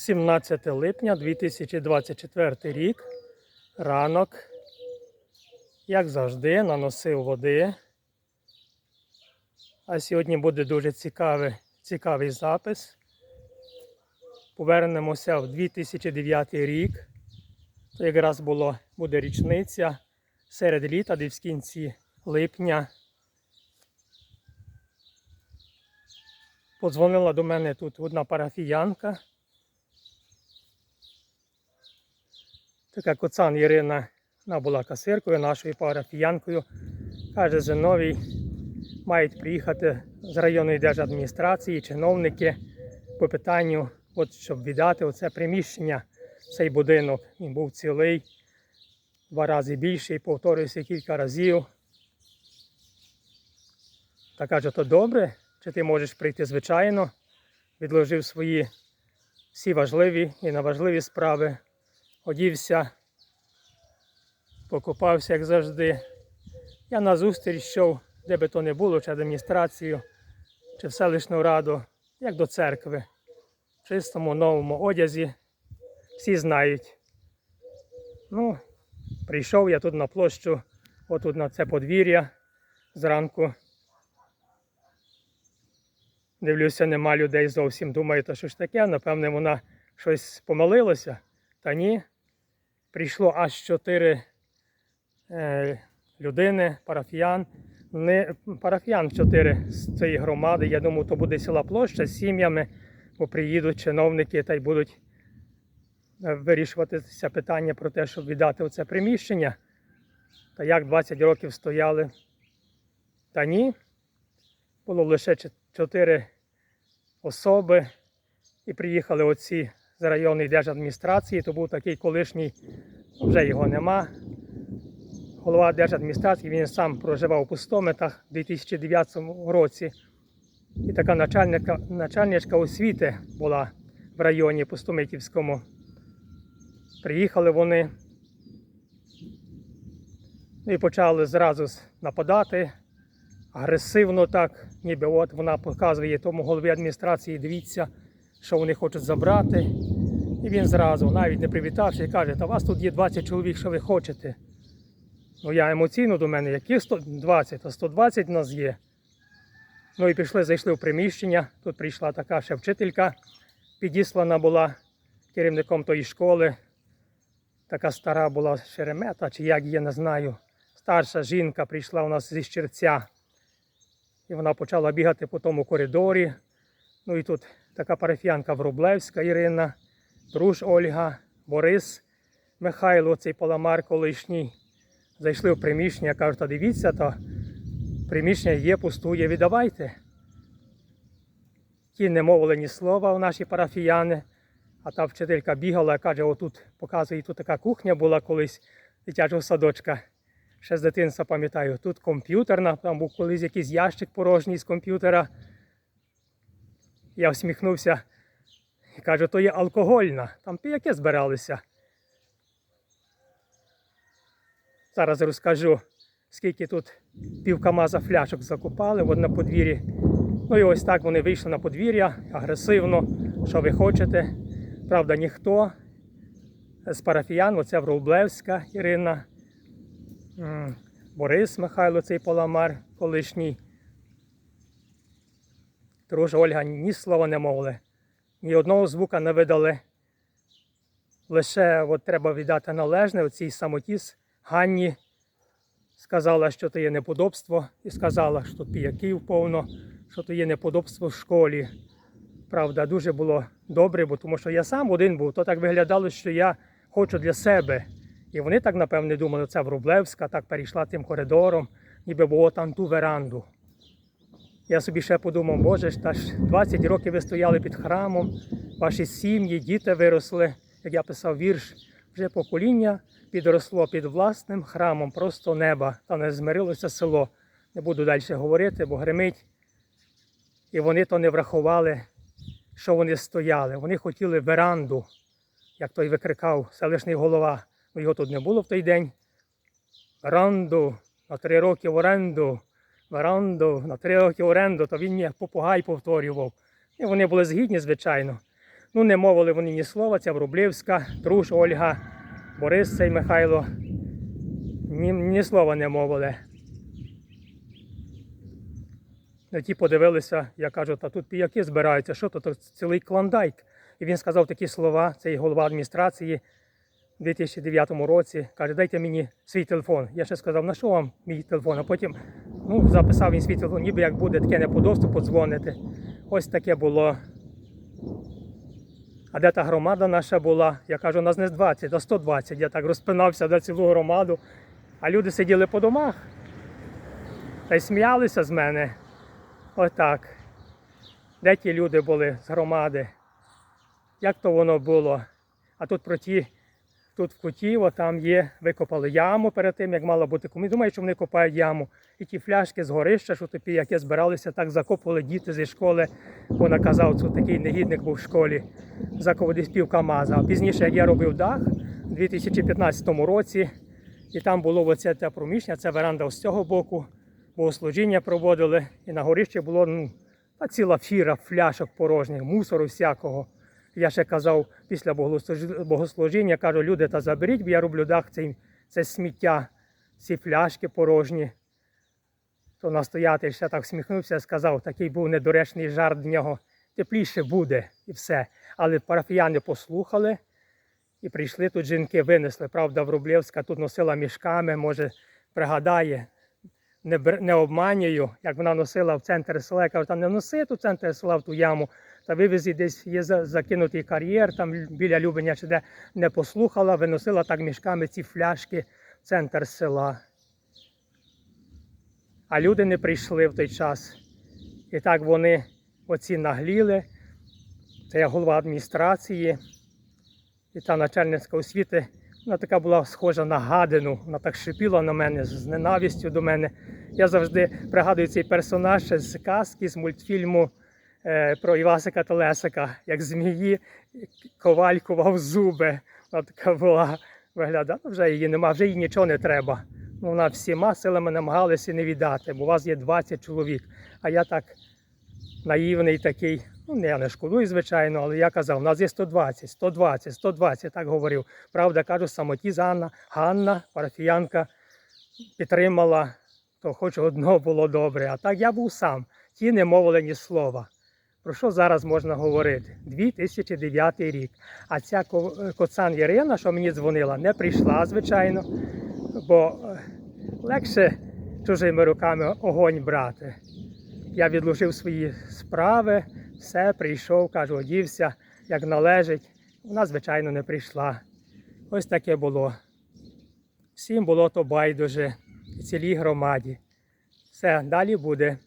17 липня 2024 рік. Ранок. Як завжди, наносив води. А сьогодні буде дуже цікавий, цікавий запис. Повернемося в 2009 рік. То якраз було, буде річниця серед літа, де в кінці липня. Подзвонила до мене тут одна парафіянка. Така коцан Ірина вона була касиркою нашою парафіянкою. Каже, Зиновій мають приїхати з районної держадміністрації чиновники по питанню, от, щоб віддати оце приміщення, цей будинок. Він був цілий, два рази більший, повторююся кілька разів. Та каже, то добре, чи ти можеш прийти звичайно, відложив свої всі важливі і неважливі справи, одівся, покупався, як завжди. Я на зустріч йшов, де би то не було, чи адміністрацію, чи в селищну раду, як до церкви, в чистому новому одязі. Всі знають. Ну, прийшов я тут на площу, отут на це подвір'я зранку. Дивлюся, нема людей зовсім. Думаю, то що ж таке? Напевне, вона щось помилилася. Та ні. Прийшло аж чотири е, людини, парафіян. Не парафіян чотири з цієї громади. Я думаю, то буде ціла площа з сім'ями, бо приїдуть чиновники та й будуть е, вирішувати це питання про те, щоб віддати оце приміщення. Та як 20 років стояли. Та ні. Було лише чот- чотири особи і приїхали оці з районної держадміністрації. То був такий колишній, вже його нема. Голова держадміністрації, він сам проживав у Пустомитах у 2009 році. І така начальничка освіти була в районі Пустомитівському. Приїхали вони і почали зразу нападати агресивно так, ніби от вона показує тому голові адміністрації, дивіться, що вони хочуть забрати. І він зразу, навіть не привітався, і каже, та вас тут є 20 чоловік, що ви хочете. Ну я емоційно до мене, які 120, а 120 в нас є. Ну і пішли, зайшли в приміщення. Тут прийшла така ще вчителька, підіслана була керівником тої школи. Така стара була шеремета, чи як її, не знаю. Старша жінка прийшла у нас зі Щерця. І вона почала бігати по тому коридорі. Ну і тут така парафіянка Врублевська Ірина, Труш Ольга, Борис Михайло, цей паламар колишній. Зайшли в приміщення, кажуть, та дивіться, то приміщення є, пустує, віддавайте. Ті не мовили ні слова, у наші парафіяни. А та вчителька бігала, каже, отут показує, тут така кухня була колись дитячого садочка. Ще з дитинства пам'ятаю, тут комп'ютерна, там був колись якийсь ящик порожній з комп'ютера. Я всміхнувся і кажу, то є алкогольна. Там пияки збиралися. Зараз розкажу, скільки тут пів КАМАЗа фляшок закупали от на подвір'ї. Ну і ось так вони вийшли на подвір'я агресивно. Що ви хочете? Правда, ніхто з парафіян, оце Врублевська Ірина, Борис Михайло, цей поламар колишній. Дружа Ольга ні слова не мовили, ні одного звука не видали. Лише от треба віддати належне оцій самотіс Ганні. Сказала, що то є неподобство, і сказала, що піяків повно, що то є неподобство в школі. Правда, дуже було добре, бо тому що я сам один був, то так виглядало, що я хочу для себе. І вони так, напевне, думали, це Врублевська, так перейшла тим коридором, ніби було там ту веранду. Я собі ще подумав, боже ж, та ж 20 років ви стояли під храмом, ваші сім'ї, діти виросли, як я писав вірш, вже покоління підросло під власним храмом, просто неба, та не змирилося село. Не буду далі говорити, бо гримить. І вони то не врахували, що вони стояли. Вони хотіли веранду, як той викрикав селищний голова. Ну, його тут не було в той день. Веранду на три роки в оренду, веранду на три роки оренду, то він як попугай повторював. І вони були згідні, звичайно. Ну, не мовили вони ні слова, це Врублівська, Труш Ольга, Борис цей Михайло. Ні, ні слова не мовили. Ну, ті подивилися, я кажу, та тут піяки збираються, що тут цілий клондайк. І він сказав такі слова, цей голова адміністрації у 2009 році. Каже, дайте мені свій телефон. Я ще сказав, на що вам мій телефон? А потім ну, записав він свій телефон, ніби як буде таке не по доступу дзвонити. Ось таке було. А де та громада наша була? Я кажу, у нас не з 20, а 120. Я так розпинався до цілу громаду. А люди сиділи по домах та й сміялися з мене. Отак. Де ті люди були з громади? Як то воно було? А тут про ті, тут в куті, там є, викопали яму перед тим, як мала бути комісія. Думаю, що вони копають яму. І ті фляшки з горища, що топі, які збиралися, так закопували діти зі школи. Бо наказав, що такий негідник був в школі, закопав десь пів КАМАЗа. А пізніше, як я робив дах у 2015 році, і там було оце те проміщення, це веранда з цього боку, богослужіння проводили, і на горищі було ну, ціла фіра фляшок порожніх, мусору всякого. Я ще казав після богослужіння, кажу, люди, та заберіть, бо я роблю дах, це, це сміття, ці фляшки порожні. То настоятель ще так всміхнувся і сказав, такий був недоречний жарт в нього. Тепліше буде і все. Але парафіяни послухали і прийшли тут жінки, винесли. Правда, Врублівська тут носила мішками, може, пригадає, не, не обманюю, як вона носила в центр села. Я кажу, та не носи тут центр села в ту яму, та вивезі десь є закинутий кар'єр, там біля Любеня чи де не послухала, виносила так мішками ці фляшки в центр села. А люди не прийшли в той час. І так вони оці нагліли. Це я голова адміністрації і та начальниця освіти. Вона така була схожа на гадину, вона так шипіла на мене з ненавистю до мене. Я завжди пригадую цей персонаж з казки, з мультфільму про Івасика та Лесика, як змії коваль ковав зуби. Вона така була виглядала, вже її нема, вже їй нічого не треба. Ну, вона всіма силами намагалася не віддати, бо у вас є 20 чоловік. А я так наївний такий. Ну, я не шкодую, звичайно, але я казав, у нас є 120, 120, 120, так говорив. Правда, кажу, самоті Ганна, Ганна, парафіянка, підтримала, то хоч одно було добре. А так я був сам. Ті не мовили ні слова. Про що зараз можна говорити? 2009 рік. А ця коцан Ірина, що мені дзвонила, не прийшла, звичайно, бо е, легше чужими руками огонь брати. Я відложив свої справи, все, прийшов, кажу, одівся, як належить. Вона, звичайно, не прийшла. Ось таке було. Всім було то байдуже, цілій громаді. Все, далі буде.